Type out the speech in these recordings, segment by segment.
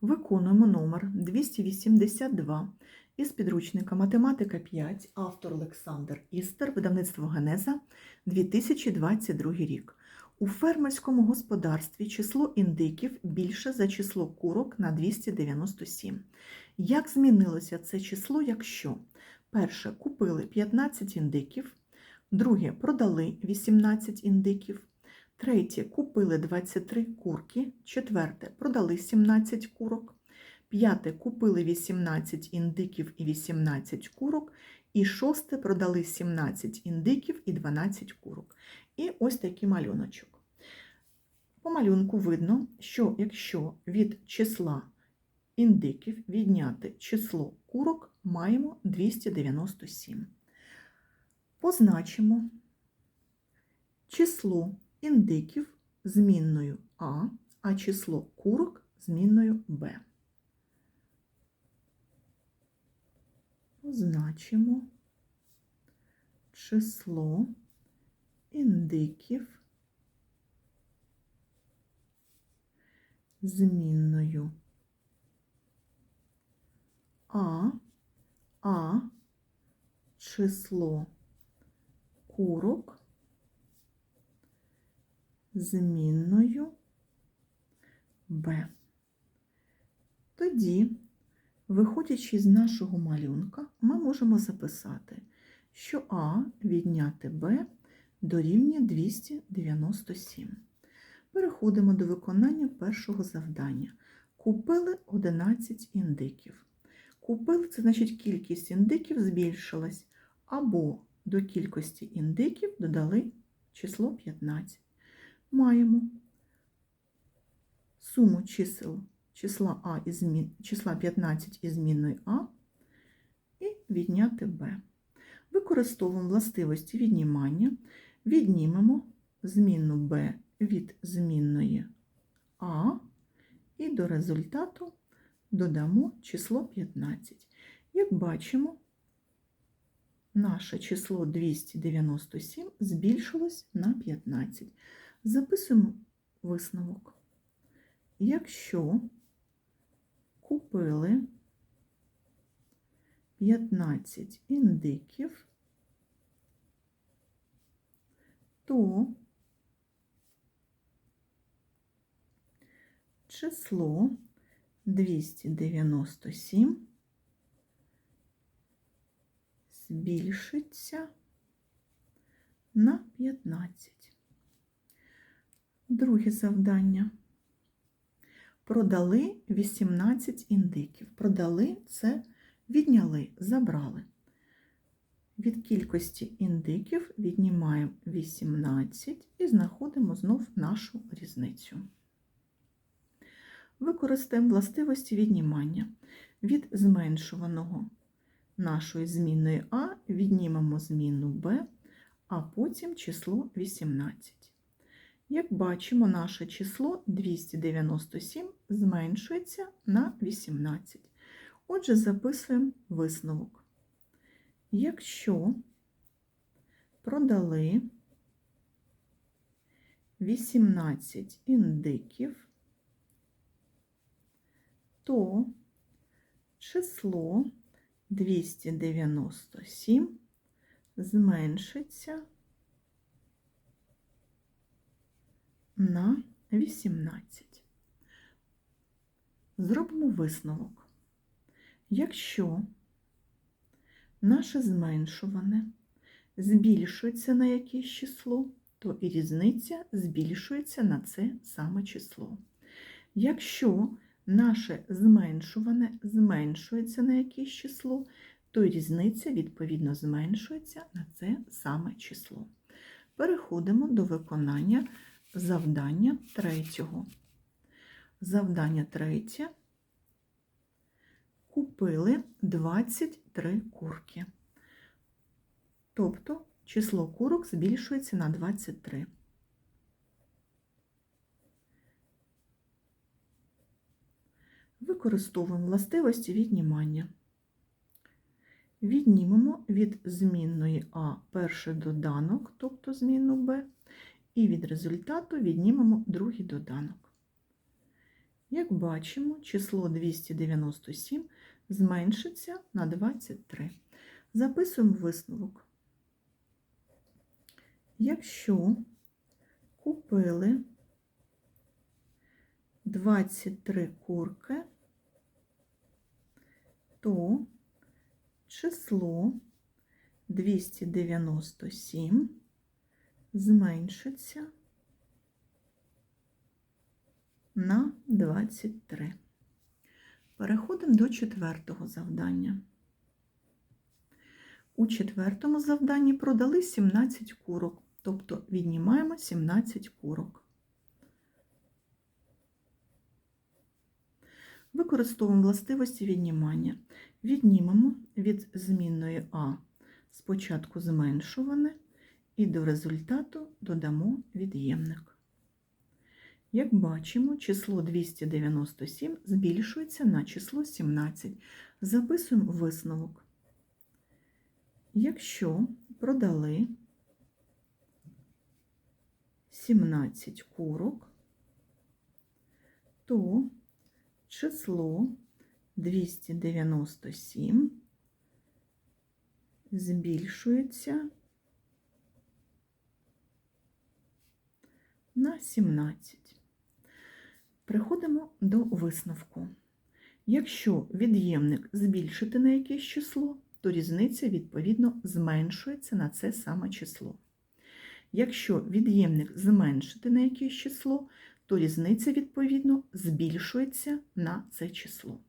Виконуємо номер 282 із підручника Математика 5, автор Олександр Істер, видавництво Генеза, 2022 рік. У фермерському господарстві число індиків більше за число курок на 297. Як змінилося це число, якщо перше купили 15 індиків, друге продали 18 індиків, Третє купили 23 курки. Четверте продали 17 курок. П'яте купили 18 індиків і 18 курок. І шосте продали 17 індиків і 12 курок. І ось такий малюночок. По малюнку видно, що якщо від числа індиків відняти число курок, маємо 297. Позначимо число індиків змінною А, а число курок змінною Б. Позначимо число індиків змінною А, а число курок змінною b. Тоді, виходячи з нашого малюнка, ми можемо записати, що А відняти Б дорівнює 297. Переходимо до виконання першого завдання. Купили 11 індиків. Купили це значить кількість індиків збільшилась, або до кількості індиків додали число 15 маємо суму чисел числа А змін, числа 15 із змінною А і відняти Б. Використовуємо властивості віднімання, віднімемо змінну Б від змінної А і до результату додамо число 15. Як бачимо, наше число 297 збільшилось на 15. Записуємо висновок. Якщо купили 15 індиків, то число 297 збільшиться на 15. Друге завдання. Продали 18 індиків. Продали це відняли, забрали. Від кількості індиків віднімаємо 18 і знаходимо знов нашу різницю. Використаємо властивості віднімання. Від зменшуваного нашої змінної А віднімемо змінну Б, а потім число 18. Як бачимо, наше число 297 зменшується на 18. Отже, записуємо висновок. Якщо продали 18 індиків, то число 297 зменшиться на 18. Зробимо висновок. Якщо наше зменшуване збільшується на якесь число, то і різниця збільшується на це саме число. Якщо наше зменшуване зменшується на якесь число, то і різниця, відповідно, зменшується на це саме число. Переходимо до виконання завдання третього. Завдання третє. Купили 23 курки. Тобто число курок збільшується на 23. Використовуємо властивості віднімання. Віднімемо від змінної А перший доданок, тобто змінну Б, і від результату віднімемо другий доданок. Як бачимо, число 297 зменшиться на 23. Записуємо висновок. Якщо купили 23 курки, то число 297 зменшиться на 23. Переходимо до четвертого завдання. У четвертому завданні продали 17 курок, тобто віднімаємо 17 курок. Використовуємо властивості віднімання. Віднімемо від змінної А спочатку зменшуване і до результату додамо від'ємник. Як бачимо, число 297 збільшується на число 17. Записуємо висновок. Якщо продали 17 курок, то число 297 збільшується на 17. Приходимо до висновку. Якщо від'ємник збільшити на якесь число, то різниця, відповідно, зменшується на це саме число. Якщо від'ємник зменшити на якесь число, то різниця, відповідно, збільшується на це число.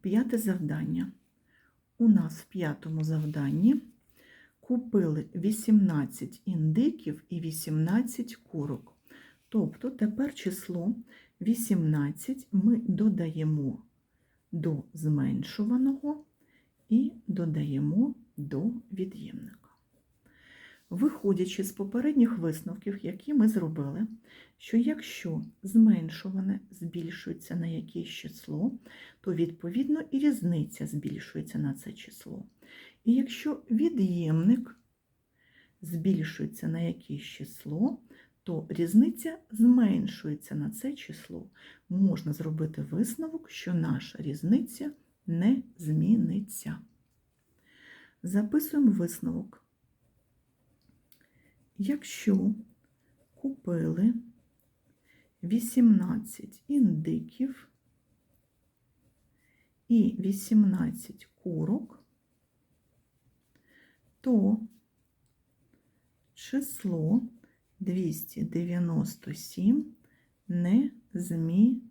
П'яте завдання. У нас в п'ятому завданні купили 18 індиків і 18 курок. Тобто тепер число 18 ми додаємо до зменшуваного і додаємо до від'ємника. Виходячи з попередніх висновків, які ми зробили, що якщо зменшуване збільшується на якесь число, то відповідно і різниця збільшується на це число. І якщо від'ємник збільшується на якесь число, то різниця зменшується на це число. Можна зробити висновок, що наша різниця не зміниться. Записуємо висновок. Якщо купили 18 індиків і 18 курок, то число 297 не зміниться.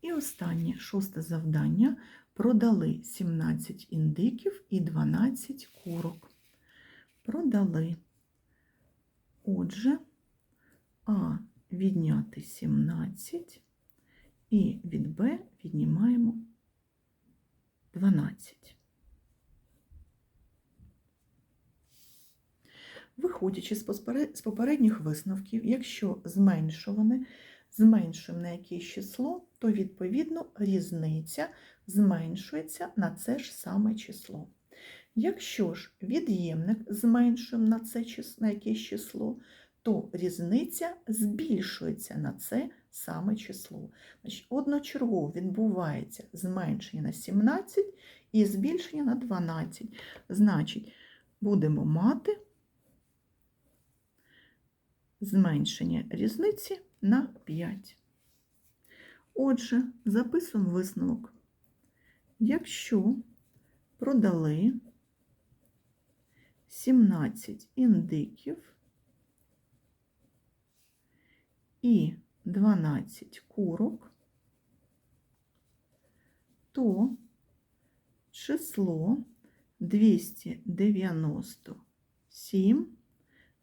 І останнє шосте завдання продали 17 індиків і 12 курок. Продали. Отже, А відняти 17 і від Б віднімаємо 12. Виходячи з попередніх висновків, якщо зменшуване зменшуємо на якесь число, то відповідно різниця зменшується на це ж саме число. Якщо ж від'ємник зменшуємо на це на якесь число, то різниця збільшується на це саме число. Значить, Одночергово відбувається зменшення на 17 і збільшення на 12. Значить, будемо мати зменшення різниці на 5. Отже, записуємо висновок. Якщо продали 17 індиків і 12 курок, то число 297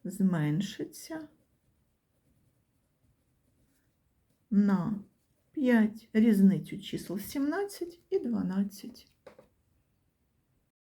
зменшиться на 5 різницю чисел 17 і 12.